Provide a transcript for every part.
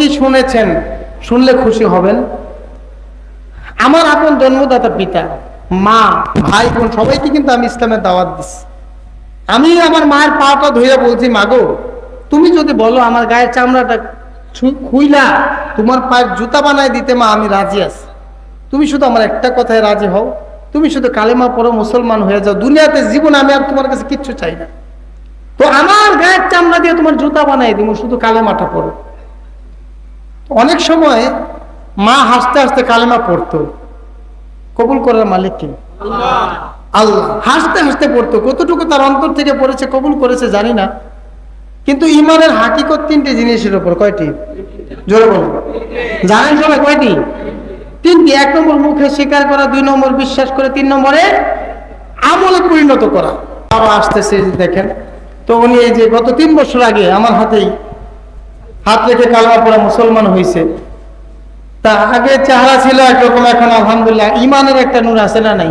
কি শুনেছেন? শুনলে খুশি হবেন। আমার আপন জন্মদাতা পিতা, মা, ভাই, বোন, সবাইকে কিন্তু আমি ইসলামের দাওয়াত দিচ্ছি আমি আমার মায়ের পাটা ধুয়ে বলছি মাগো তুমি যদি বলো আমার গায়ের চামড়াটা খুইলা, তোমার পায়ের জুতা বানায় দিতে মা, আমি রাজি আছি। তুমি শুধু আমার একটা কথায় রাজি হও। তুমি শুধু কালেমা পড়ো, মুসলমান হয়ে যাও। দুনিয়াতে জীবন আমি আর তোমার কাছে কিচ্ছু চাই না। তো আমার গায়ের চামড়া দিয়ে তোমার জুতা বানাই দিব শুধু কালেমাটা পড়ো। অনেক সময় মা হাসতে হাসতে কালেমা পড়তো। কবুল করার মালিক কে? আল্লাহ। হাসতে হাসতে পড়তো। কতটুকু তার অন্তর থেকে পড়েছে কবুল করেছে জানি না। কিন্তু ইমানের হাকিকত তিনটি জিনিসের উপর কয়টি? জোরে বলুন। জানেন সবাই কয়টি? তিনটি। এক নম্বর মুখে স্বীকার করা দুই নম্বর বিশ্বাস করে তিন নম্বরে আমলে পরিণত করা। বাবা আসতেছে দেখেন। তো উনি এই যে গত তিন বছর আগে আমার হাতেই হাত রেখে কালমা পড়া মুসলমান হয়েছে তা আগে চেহারা ছিল একরকম, এখন আলহামদুলিল্লাহ ইমানের একটা নূর আছে না নাই?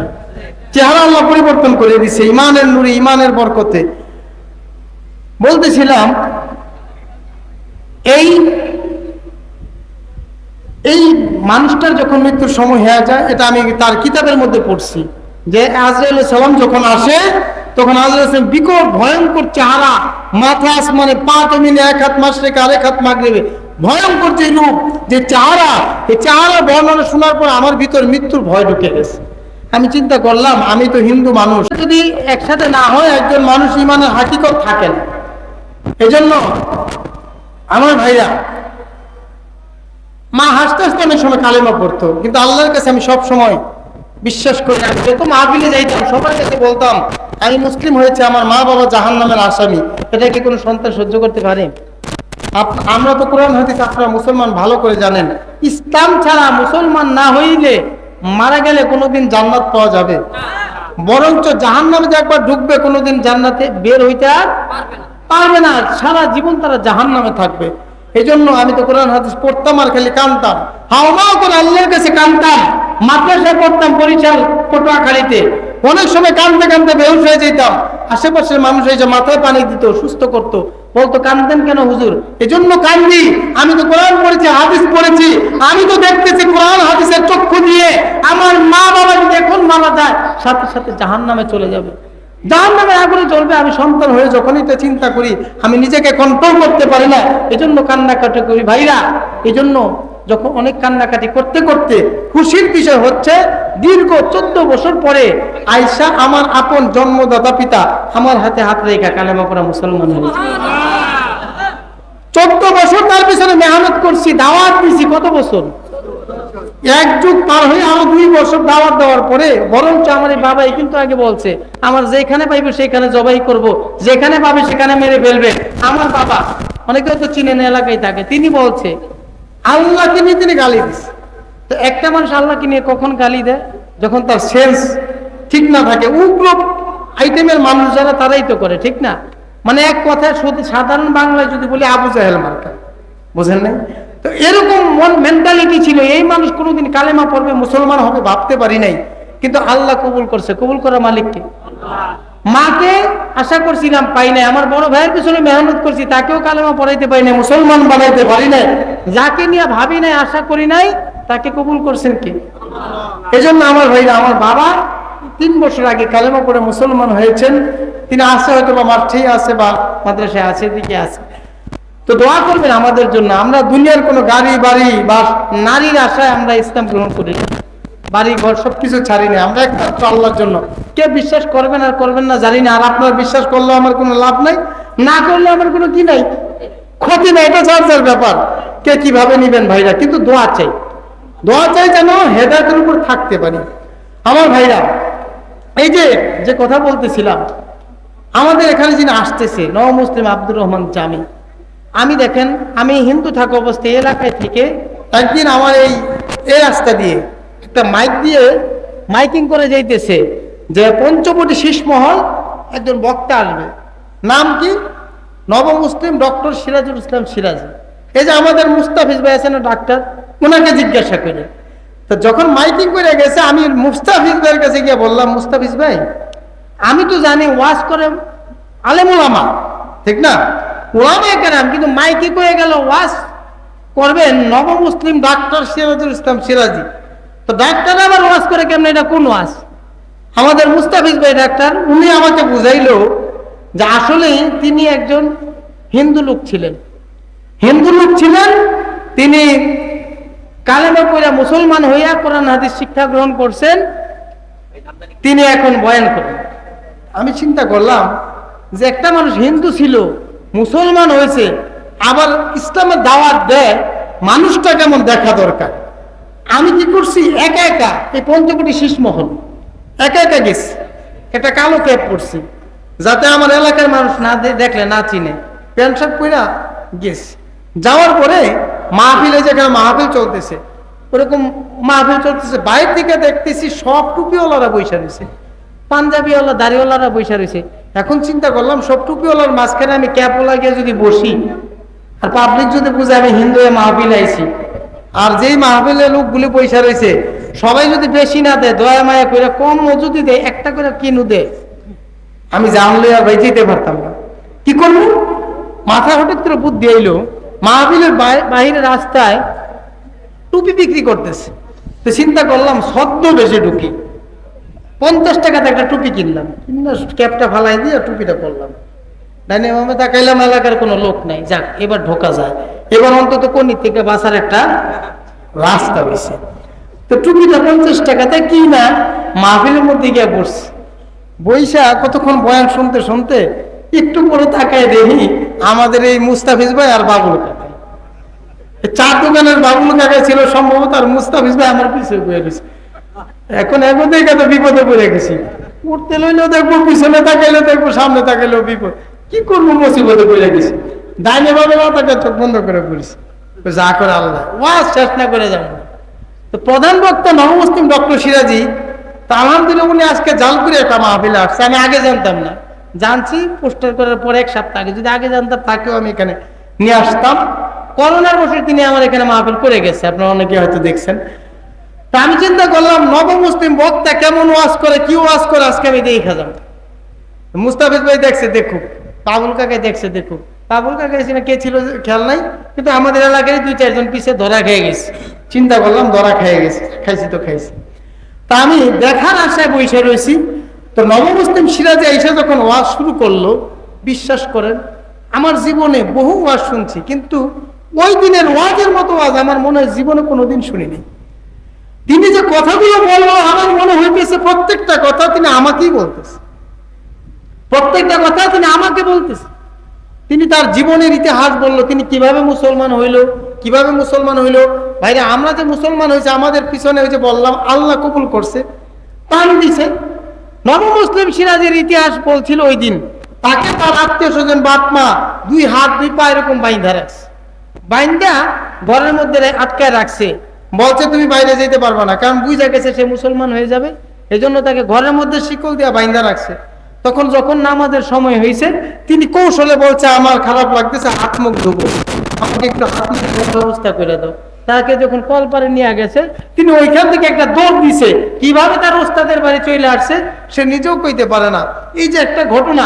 চেহারা আল্লাহ পরিবর্তন করে দিছে, ইমানের নূরে, ইমানের বরকতে। বলতেছিলাম, এই এই মানুষটার যখন মৃত্যুর সময় হয়ে যায়, এটা আমি তার কিতাবের মধ্যে পড়ছি, যে আজরাইল সালাম যখন আসে তখন আজরাইল সালাম বিকট ভয়ঙ্কর চেহারা, মাথা আসমানে পা জমিনে এক হাত মাস রেখে আরেক হাত মাগরেবে। ভয়ঙ্কর যে রূপ, যে চেহারা, এই চেহারা বর্ণনা শোনার পর আমার ভিতর মৃত্যুর ভয় ঢুকে গেছে। আমি চিন্তা করলাম, আমি তো হিন্দু মানুষ। যদি একসাথে না হয়, একজন মানুষ ইমানের হাকিকত থাকে না। এজন্য আমার ভাইরা, মা হাসতে হাসতে অনেক সময় কালেমা পড়তো, কিন্তু আল্লাহর কাছে আমি সব সময় বিশ্বাস করি আমি যত মাহফিলে যাইতাম, সবার কাছে বলতাম, আমি মুসলিম হয়েছে, আমার মা বাবা জাহান নামের আসামি। এটা কি কোনো সন্তান সহ্য করতে পারে? আমরা তো কোরআন, হাদিস, আপনারা মুসলমান, ভালো করে জানেন। ইসলাম ছাড়া মুসলমান না হইলে মারা গেলে কোনোদিন জান্নাত পাওয়া যাবে। বরঞ্চ জাহান নামে যে একবার ঢুকবে, কোনোদিন জান্নাতে বের হইতে আর পারবে না। সারা জীবন তারা জাহান নামে থাকবে। এই জন্য আমি তো কোরআন, হাদিস পড়তাম আর খালি কানতাম। হাওমাও করে আল্লাহর কাছে কানতাম। মাদ্রাসায় পড়তাম পরিচাল পটুয়াখালীতে। অনেক সময় কানতে কানতে বেহুশ হয়ে যেতাম। আশেপাশের মানুষ এসে মাথায় পানি দিত, সুস্থ করত। বলতো কানতেন কেন হুজুর? এজন্য কান্দি। আমি তো কোরআন পড়েছি, হাদিস পড়েছি। আমি তো দেখতেছি কোরআন, হাদিসের চক্ষু দিয়ে আমার মা বাবা যদি এখন মারা যায়, সাথে সাথে জাহান নামে চলে যাবে। জাহান নামে আগুনে চলবে আমি সন্তান হয়ে যখনই তো চিন্তা করি, আমি নিজেকে কন্ট্রোল করতে পারি না। এজন্য কান্নাকাটি করি, ভাইরা, এজন্য যখন অনেক কান্নাকাটি করতে করতে খুশির বিষয় হচ্ছে, দীর্ঘ চোদ্দ বছর পরে আয়সা আমার আপন জন্মদাতা পিতা আমার হাতে হাত রেখা কালেমা করা মুসলমান হয়েছে। চোদ্দ বছর তার পিছনে মেহনত করছি, দাওয়াত দিছি, কত বছর? এক যুগ পার হয়ে আরও দুই বছর দাওয়াত দেওয়ার পরে, বরঞ্চ আমার এই বাবাই কিন্তু আগে বলছে, আমার যেখানে পাইবে সেখানে জবাই করব, যেখানে পাবে সেখানে মেরে ফেলবে। আমার বাবা, অনেকে তো চিনেন এলাকায় থাকে, তিনি বলছে আল্লাহকে নিয়ে তিনি গালি দিচ্ছে তো একটা মানুষ আল্লাহকে নিয়ে কখন গালি দেয়? যখন তার সেন্স ঠিক না থাকে, উগ্র আইটেমের মানুষ যারা, তারাই তো করে, ঠিক না? মানে এক কথায় সাধারণ বাংলায় যদি বলি আবু জাহেল মার্কা। বুঝেন নাই? তো এরকম মন মেন্টালিটি ছিল, এই মানুষ কোনোদিন কালেমা পড়বে, মুসলমান হবে, ভাবতে পারি নাই। কিন্তু আল্লাহ কবুল করছে। কবুল করা মালিককে? মাকে আশা করছিলাম পাই নাই, আমার বড় ভাইয়ের পিছনে মেহনত করছি, তাকেও কালেমা পড়াইতে পারি নাই, মুসলমান বানাইতে পারি নাই, যাকে নিয়ে ভাবি নাই, আশা করি নাই, তাকে কবুল করছেন কি এজন্য আমার ভাইরা, আমার বাবা তিন বছর আগে কালেমা পড়ে মুসলমান হয়েছেন, তিনি আছে হয়তো বা মাঠেই আছে বা মাদ্রাসায় আছে দিকে আছে তো দোয়া করবেন আমাদের জন্য, আমরা দুনিয়ার কোনো গাড়ি বাড়ি বা নারীর আশায় আমরা ইসলাম গ্রহণ করি না। বাড়ি ঘর সবকিছু ছাড়ি না আমরা একমাত্র আল্লাহর জন্য। কে বিশ্বাস করবেন আর করবেন না জানি না। আর আপনার বিশ্বাস করলে আমার কোনো লাভ নাই, না করলে আমার কোনো কি নাই। ক্ষতি নাই, এটা চার্জের ব্যাপার। কে কীভাবে নিবেন ভাইরা? কিন্তু দোয়া চাই। দোয়া চাই যেন হেদায়তের উপর থাকতে পারি। আমার ভাইরা, এই যে যে কথা বলতেছিলাম, আমাদের এখানে যিনি আসতেছে নব মুসলিম আব্দুর রহমান জামি। আমি দেখেন, আমি হিন্দু থাকা অবস্থায় এলাকায় থেকে একদিন আমার এই এই রাস্তা দিয়ে একটা মাইক দিয়ে মাইকিং করে যাইতেছে, যে পঞ্চবটি শীষমহল একজন বক্তা আসবে। নাম কি? নব মুসলিম ডক্টর সিরাজুল ইসলাম সিরাজ। এই যে আমাদের মুস্তাফিজ ভাই আছেন না ডাক্তার ওনাকে জিজ্ঞাসা করে। তো যখন মাইকিং করে গেছে, আমি মুস্তাফিজ ভাইয়ের কাছে গিয়ে বললাম, মুস্তাফিজ ভাই, আমি তো জানি ওয়াজ করে আলেমুল আমা, ঠিক না? ওলামা কেরাম, কিন্তু মাইকে কয়ে গেল, ওয়াজ করবেন নবমুসলিম ডাক্তার সিরাজুল ইসলাম সিরাজি। তো ডাক্তার আবার ওয়াজ করে কেমন? এটা কোন ওয়াজ? আমাদের মুস্তাফিজ ভাই ডাক্তার, উনি আমাকে বুঝাইলো যে আসলে তিনি একজন হিন্দু লোক ছিলেন। হিন্দু লোক ছিলেন, তিনি কালেমা কইরা মুসলমান হইয়া কোরআন, হাদিস, শিক্ষা গ্রহণ করছেন, তিনি এখন বয়ান করেন। আমি চিন্তা করলাম যে একটা মানুষ হিন্দু ছিল, মুসলমান হয়েছে, আবার ইসলামের দাওয়াত দেয়, মানুষটা কেমন দেখা দরকার? আমি কি করছি? একা একা। এই পঞ্চকোটি শীষমহল একা একা গেছি। একটা কালো ক্যাপ পরছি। যাতে আমার এলাকার মানুষ না দেখলে, না চিনে। প্যান্ট শার্ট পইরা গেছি। যাওয়ার পরে মাহফিলে যেখানে মাহফিল চলতেছে। ওরকম মাহফিল চলতেছে। বাইরে থেকে দেখতেছি সব টুপিওয়ালারা বৈশা রয়েছে। পাঞ্জাবিওয়ালা, দাড়িওয়ালারা বৈশা রয়েছে। এখন চিন্তা করলাম, সব টুপিওয়ালার মাঝখানে আমি ক্যাপওয়ালা গিয়ে যদি বসি, আর পাবলিক যদি বুঝে আমি হিন্দু মাহফিল আইছি। আর যেই মাহফিলে লোকগুলি পয়সা রয়েছে, সবাই যদি বেশি না দেয়, দয়া মায়া করে কম মজুদি দেয়, একটা করে কিনু দেয় আমি জানলে আর ভাই যেতে পারতাম না। কি করব? মাথা হঠাৎ করে বুদ্ধি আইলো, মাহফিলের বাইরে রাস্তায় টুপি বিক্রি করতেছে। তো চিন্তা করলাম, সদ্য বেশি ঢুকি পঞ্চাশ টাকাতে একটা টুপি কিনলাম। কিনা ক্যাপটা ফালাই দিয়ে টুপিটা করলাম। ডাইনে মামে তাকাইলাম, এলাকার কোনো লোক নাই। যাক, এবার ঢোকা যায়। এবার অন্তত কোনি থেকে বাসার একটা রাস্তা হয়েছে তো টুপিটা পঞ্চাশ টাকাতে কি না? মাহফিলের মধ্যে গিয়ে বসছে। বৈশা কতক্ষণ বয়ান শুনতে শুনতে একটু পরে তাকায় দেখি আমাদের এই মুস্তাফিজ ভাই আর বাবুল কাকা চার দোকানের বাবুল কাকা ছিল সম্ভবত আর মুস্তাফিজ ভাই আমার পিছিয়ে বয়ে গেছে। এখন এখন দেখে তো বিপদে পড়ে গেছি। উঠতে লইলেও দেখব, পিছনে তাকাইলেও দেখব, সামনে তাকাইলেও বিপদ। কি করব, মুসিবতে পড়ে গেছি। ডাইনে ভাবে মাথাটা চোখ বন্ধ করে পড়েছি যা করে আল্লাহ, ওয়াজ শেষ না করে যাব তো প্রধান বক্তা নবমুসলিম ডক্টর সিরাজি, তা আলহামদুলিল্লাহ উনি আজকে জালপুরে একটা মাহফিলে আসছে। আমি আগে জানতাম না। জানছি, পোস্টার করার পরে এক সপ্তাহ আগে। যদি আগে জানতাম, তাকেও আমি এখানে নিয়ে আসতাম। করোনার বসে তিনি আমার এখানে মাহফিল করে গেছে। আপনারা অনেকে হয়তো দেখছেন। তা আমি চিন্তা করলাম, নবমুসলিম বক্তা কেমন ওয়াজ করে, কি ওয়াজ করে, আজকে আমি দেখা যাব। মুস্তাফিজ ভাই দেখছে, দেখুক। পাবুল কাকে দেখছে, দেখুক। পাবুল কাকা এখানে কে ছিল খেয়াল নাই? কিন্তু আমাদের এলাকায় দুই চারজন পিছিয়ে ধরা খেয়ে গেছে। চিন্তা করলাম ধরা খেয়ে গেছে। খাইছি তো খাইছি। তা আমি দেখার আশায় বসে রয়েছি। তো নবমুসলিম সিরাজে এসে যখন ওয়াজ শুরু করল, বিশ্বাস করেন, আমার জীবনে বহু ওয়াজ শুনছি, কিন্তু ওই দিনের ওয়াজের মতো ওয়াজ আমার মনে হয় জীবনে কোনোদিন শুনিনি। তিনি যে কথাগুলো বলল, আমার মনে হইতেছে প্রত্যেকটা কথা তিনি আমাকেই বলতেছে। প্রত্যেকটা কথা তিনি আমাকে বলতেছে। তিনি তার জীবনের ইতিহাস বলল, তিনি কীভাবে মুসলমান হইল, কীভাবে মুসলমান হইল? ভাইরা, আমরা যে মুসলমান হয়েছে, আমাদের পিছনে ওই যে বললাম, আল্লাহ কবুল করছে। পান দিছে নব মুসলিম সিরাজের ইতিহাস বলছিল ওই দিন, তাকে তার আত্মীয় স্বজন বাপ মা দুই হাত, দুই পা এরকম বাইন্ধা রাখছে। বাইন্দা ঘরের মধ্যে আটকায় রাখছে। বলছে, তুমি বাইরে যেতে পারবে না, কারণ বুঝা গেছে সে মুসলমান হয়ে যাবে। এই জন্য তাকে ঘরের মধ্যে শিকল দিয়ে বাইন্দা রাখছে। তখন যখন নামাজের সময় হয়েছে, তিনি কৌশলে বলছে, আমার খারাপ লাগতেছে, হাত মুখ ধুবো। আমাকে একটু হাত মুখ ব্যবস্থা করে দাও। তাকে যখন কল পারে নিয়ে গেছে, তিনি ওইখান থেকে একটা দোষ দিছে। কীভাবে তার ওস্তাদের বাড়ি চলে আসছে, সে নিজেও কইতে পারে না। এই যে একটা ঘটনা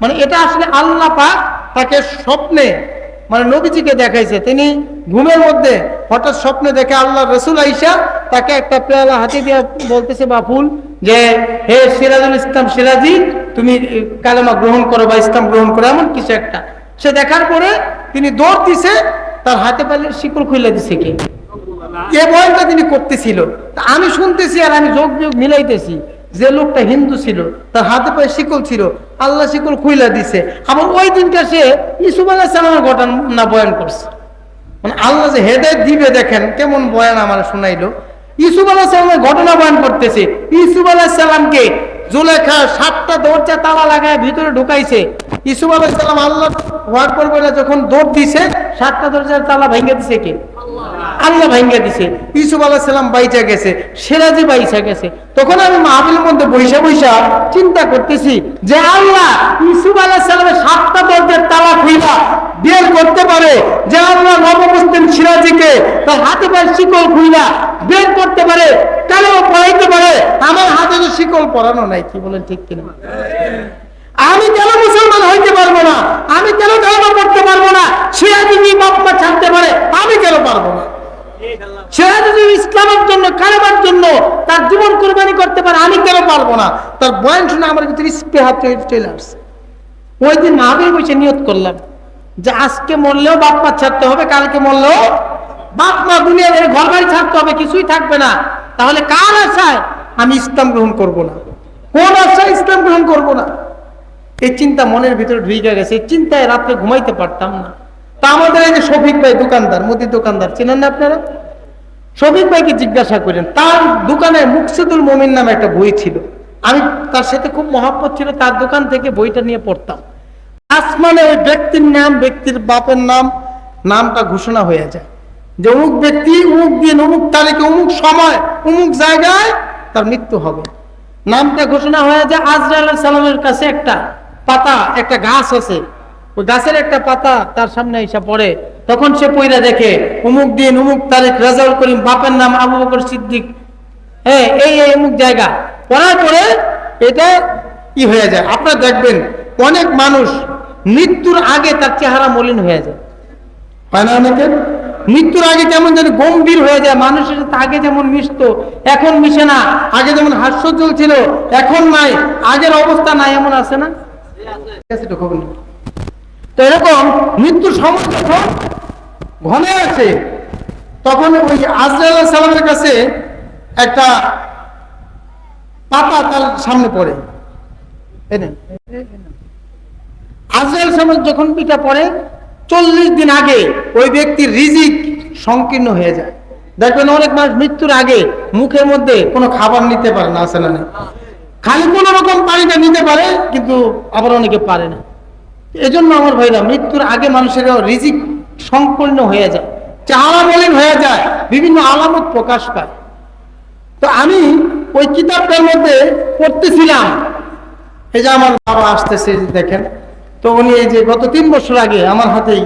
মানে এটা আসলে আল্লাহ পাক তাকে স্বপ্নে মানে নবীজিকে দেখাইছে। তিনি ঘুমের মধ্যে হঠাৎ স্বপ্নে দেখে আল্লাহ রসুল আইসা তাকে একটা পেয়ালা হাতে দিয়ে বলতেছে বা ফুল, যে হে সিরাজুল ইসলাম সিরাজি, তুমি কালেমা গ্রহণ করো বা ইসলাম গ্রহণ করো, এমন কিছু একটা। সে দেখার পরে তিনি দৌড় দিছে, তার হাতে পালে শিকল খুলে দিছে কে। এ বয়ানটা তিনি করতেছিল। আমি শুনতেছি আর আমি যোগ যোগ মিলাইতেছি। যে লোকটা হিন্দু ছিল, তার হাতে পায়ে শিকল ছিল, আল্লাহ শিকল খুইলা দিছে। আবার ওই দিনটা সে ইসুফ সালামের ঘটনা বয়ান করছে। মানে আল্লাহ যে হেদায়ত দিবে, দেখেন কেমন বয়ান আমার শোনাইলো। ইসুফ সালামের ঘটনা বয়ান করতেছে। ইসুফ আলাহ সালামকে জুলেখা সাতটা দরজা তালা লাগায় ভিতরে ঢুকাইছে। ইসুফ আলাহ সালাম আল্লাহ হওয়ার পর যখন দৌড় দিছে, সাতটা দরজার তালা ভেঙে দিছে কে? আল্লাহ ভাঙ্গা দিছে। ইসুফ আলাহ সাল্লাম বাইচা গেছে, সেরাজি বাইচা গেছে। তখন আমি মাহফিলের মধ্যে বৈশা বৈশা চিন্তা করতেছি যে আল্লাহ ইসুফ আলাহ সাল্লামের সাতটা দরজার তালা খুইলা বের করতে পারে, যে আল্লাহ নবমুসলিম সিরাজিকে তার হাতে পায়ে শিকল খুইলা বের করতে পারে, কালেও পড়াইতে পারে। আমার হাতে তো শিকল পড়ানো নাই, কি বলেন ঠিক কিনা? আমি কেন মুসলমান হইতে পারব না আমি কেন ধর্ম করতে পারব না সে যদি বাপ মা ছাড়তে পারে আমি কেন পারব না যদি ইসলামের জন্য জন্য তার জীবন কোরবানি করতে পারে, আমি কেন পারব না? তার বয়ান শুনে আমার ভিতরে স্পৃহা ওই দিন বসে করলাম যে আজকে মরলেও বাপ মা ছাড়তে হবে, কালকে মরলেও বাপ মা ঘর বাড়ি ছাড়তে হবে, কিছুই থাকবে না। তাহলে কার আশায় আমি ইসলাম গ্রহণ করব না? কোন আশায় ইসলাম গ্রহণ করব না? এই চিন্তা মনের ভিতরে ঢুকে গেছে। এই চিন্তায় রাত্রে ঘুমাইতে পারতাম না। তা আমাদের এই যে শফিক ভাই দোকানদার, মুদির দোকানদার। চিনেন না আপনারা? শফিক ভাইকে জিজ্ঞাসা করেন, তার দোকানে মুকসিদুল মমিন নামে একটা বই ছিল। আমি তার সাথে খুব মহাব্বত ছিল, তার দোকান থেকে বইটা নিয়ে পড়তাম। আসমানে ওই ব্যক্তির নাম, ব্যক্তির বাপের নাম, নামটা ঘোষণা হয়ে যায়। যে অমুক ব্যক্তি, অমুক দিন, অমুক তারিখে, অমুক সময়, অমুক জায়গায় তার মৃত্যু হবে। নামটা ঘোষণা হয়ে যায়, আজরাইল সালামের কাছে একটা পাতা, একটা গাছ আছে। ওই গাছের একটা পাতা তার সামনে এসে পড়ে। তখন সে পইরা দেখে অমুক দিন অমুক তারিখ রাজাউল করিম বাপের নাম আবু বকর সিদ্দিক। হ্যাঁ এই এই অমুক জায়গা। পড়ার পরে এটা কি হয়ে যায়। আপনারা দেখবেন অনেক মানুষ মৃত্যুর আগে তার চেহারা মলিন হয়ে যায়। হয় না অনেকে মৃত্যুর আগে যেমন যেন গম্ভীর হয়ে যায় মানুষের সাথে আগে যেমন মিশত এখন মিশে না। আগে যেমন হাস্যজ্জ্বল ছিল এখন নাই। আগের অবস্থা নাই এমন আছে না? তো তো এরকম মৃত্যুর সময় যখন ঘনে আছে। তখন ওই আজরাইল সালামের কাছে একটা পাতা তার সামনে পড়ে। সালাম যখন পিঠা পড়ে, চল্লিশ দিন আগে ওই ব্যক্তির রিজিক সংকীর্ণ হয়ে যায়। দেখবেন অনেক মানুষ মৃত্যুর আগে মুখের মধ্যে কোনো খাবার নিতে পারে না, আছে না খালি কোনো রকম পানিটা নিতে পারে, কিন্তু আবার অনেকে পারে না। এজন্য আমার ভাইরা, মৃত্যুর আগে মানুষের রিজিক সংকীর্ণ হয়ে যায়। চেহারা বলেন হয়ে যায়, বিভিন্ন আলামত প্রকাশ পায়। তো আমি ওই কিতাবটার মধ্যে পড়তেছিলাম। এই যে আমার বাবা আসতেছে, দেখেন। তো উনি এই যে গত তিন বছর আগে আমার হাতেই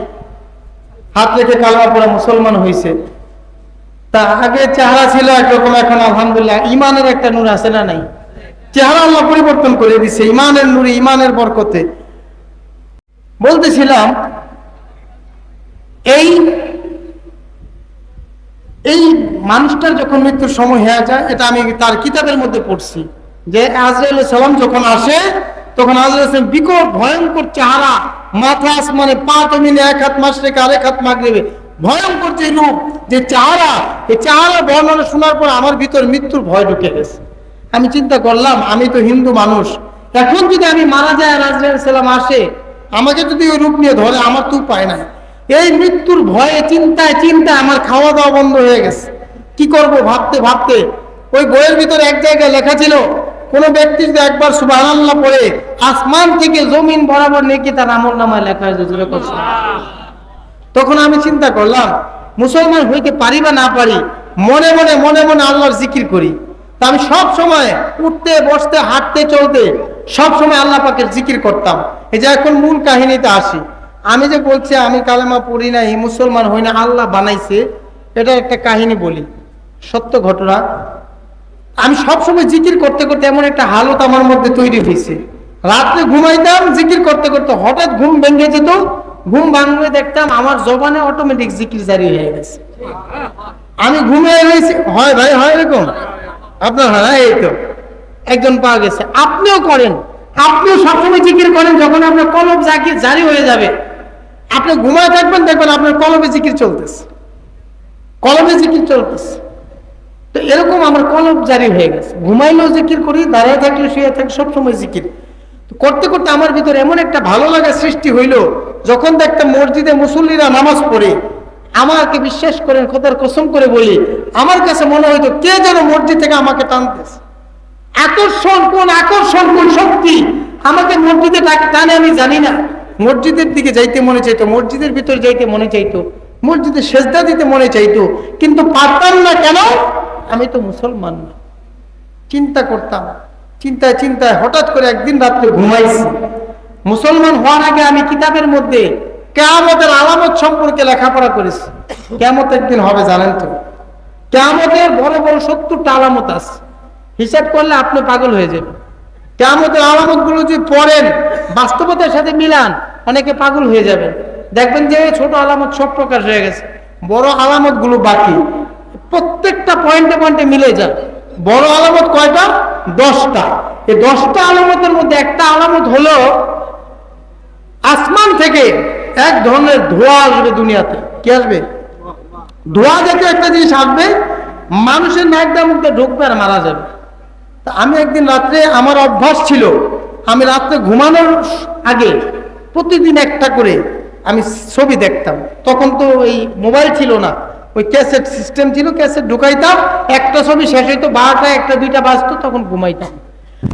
হাত রেখে কালমা পড়া মুসলমান হয়েছে। তা আগে চেহারা ছিল একরকম, এখন আলহামদুলিল্লাহ ইমানের একটা নূর আছে না নাই? চেহারা আল্লাহ পরিবর্তন করে দিচ্ছে ইমানের নূরে, ইমানের বরকতে। বলতেছিলাম এই এই মানুষটার যখন মৃত্যুর সময় হয়ে যায়, এটা আমি তার কিতাবের মধ্যে পড়ছি, যে আজরাইল সালাম যখন আসে, তখন আজরাইল বিকট, ভয়ঙ্কর চেহারা, মাথা আসমানে, পা জমিনে, এক হাত মাস রেখে আরেক হাত মাগ দেবে ভয়ঙ্কর যে রূপ, যে চেহারা, এই চেহারা বর্ণনা শোনার পর আমার ভিতর মৃত্যুর ভয় ঢুকে গেছে। আমি চিন্তা করলাম, আমি তো হিন্দু মানুষ, এখন যদি আমি মারা যায় আর আজরাইল সালাম আসে, আমাকে যদি ওই রূপ নিয়ে ধরে, আমার তো উপায় নাই। এই মৃত্যুর ভয়ে, চিন্তায় চিন্তায় আমার খাওয়া দাওয়া বন্ধ হয়ে গেছে। কি করব ভাবতে ভাবতে? ওই বইয়ের ভিতরে এক জায়গায় লেখা ছিল, কোন ব্যক্তি যদি একবার সুবহানাল্লাহ পড়ে, আসমান থেকে জমিন বরাবর নেকি তার আমল নামায় লেখা হয়েছে তখন আমি চিন্তা করলাম, মুসলমান হইতে পারি বা না পারি, মনে মনে মনে মনে আল্লাহর জিকির করি। তা আমি সব সময় উঠতে, বসতে, হাঁটতে, চলতে সব সময় আল্লাহ পাকের জিকির করতাম। এই যে এখন মূল কাহিনীতে আসি। আমি যে বলছি, আমি কালেমা পড়ি নাই, মুসলমান হই না আল্লাহ বানাইছে, এটা একটা কাহিনী বলি। সত্য ঘটনা। আমি সবসময় জিকির করতে করতে এমন একটা হালত আমার মধ্যে তৈরি হয়েছে। রাত্রে ঘুমাইতাম, জিকির করতে করতে হঠাৎ ঘুম ভেঙে যেত, ঘুম ভাঙলে দেখতাম আমার জবানে অটোমেটিক জিকির জারি হয়ে গেছে। আমি ঘুমিয়ে রয়েছি, হয় ভাই, হয় এরকম? আপনার হয় এই তো। একজন পাওয়া গেছে। আপনিও করেন। আপনিও সবসময় জিকির করেন যখন আপনার কলব জাকির জারি হয়ে যাবে। আপনি ঘুমায় থাকবেন, দেখবেন আপনার কলবে জিকির চলতেছে। কলমে জিকির চলতেছে। তো এরকম আমার কলব জারি হয়ে গেছে। ঘুমাইলেও জিকির করি, দাঁড়ায় থাকলে শুয়ে থাকি, সবসময় জিকির। করতে করতে আমার ভিতরে এমন একটা ভালো লাগা সৃষ্টি হইল, যখন দেখতাম মসজিদে মুসল্লিরা নামাজ পড়ে। আমাকে বিশ্বাস করেন, খোদার কসম করে বলি, আমার কাছে মনে হইতো, কে যেন মসজিদ থেকে আমাকে টানতেছে? আকর্ষণ কোন আকর্ষণ কোন শক্তি? আমাকে মসজিদে টানে, আমি জানি না। মসজিদের দিকে যাইতে মনে চাইতো, মসজিদের ভিতর যাইতে মনে চাইতো, মসজিদে সেজদা দিতে মনে চাইতো, কিন্তু পারতাম না কেন? আমি তো মুসলমান না। চিন্তা করতাম, চিন্তায় চিন্তায় হঠাৎ করে একদিন রাত্রে ঘুমাইছি। মুসলমান হওয়ার আগে আমি কিতাবের মধ্যে কেয়ামতের আলামত সম্পর্কে লেখাপড়া করেছি। কেয়ামত একদিন হবে, জানেন তো। কেয়ামতের বড় বড় সত্তরটা আলামত আছে। হিসাব করলে আপনি পাগল হয়ে যাবেন। কেয়ামতের আলামতগুলো যদি পড়েন বাস্তবতার সাথে মিলান, অনেকে পাগল হয়ে যাবেন। দেখবেন যে ছোট আলামত সব প্রকাশ হয়ে গেছে। বড় আলামতগুলো বাকি। প্রত্যেকটা পয়েন্টে পয়েন্টে মিলে যান বড় আলামত কয়টা? দশটা। এই দশটা আলামতের মধ্যে একটা আলামত হলো, আসমান থেকে এক ধরনের ধোঁয়া আসবে দুনিয়াতে। কি আসবে? ধোঁয়া জাতীয় একটা জিনিস আসবে, মানুষের নাকটা মুখে ঢুকবে আর মারা যাবে। তা আমি একদিন রাত্রে আমার অভ্যাস ছিল আমি রাত্রে ঘুমানোর আগে প্রতিদিন একটা করে আমি ছবি দেখতাম। তখন তো ওই মোবাইল ছিল না। ওই ক্যাসেট সিস্টেম ছিল, ক্যাসেট ঢুকাইতাম, একটা ছবি শেষ হইতো, বারোটা, একটা, দুইটা বাজতো, তখন ঘুমাইতাম।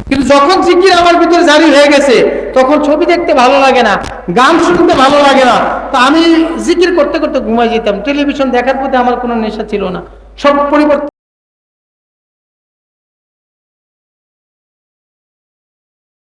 কিন্তু যখন জিকির আমার ভিতরে জারি হয়ে গেছে, তখন ছবি দেখতে ভালো লাগে না, গান শুনতে ভালো লাগে না। তো আমি জিকির করতে করতে ঘুমাই যেতাম। টেলিভিশন দেখার প্রতি আমার কোনো নেশা ছিল না। সব পরিবর্তন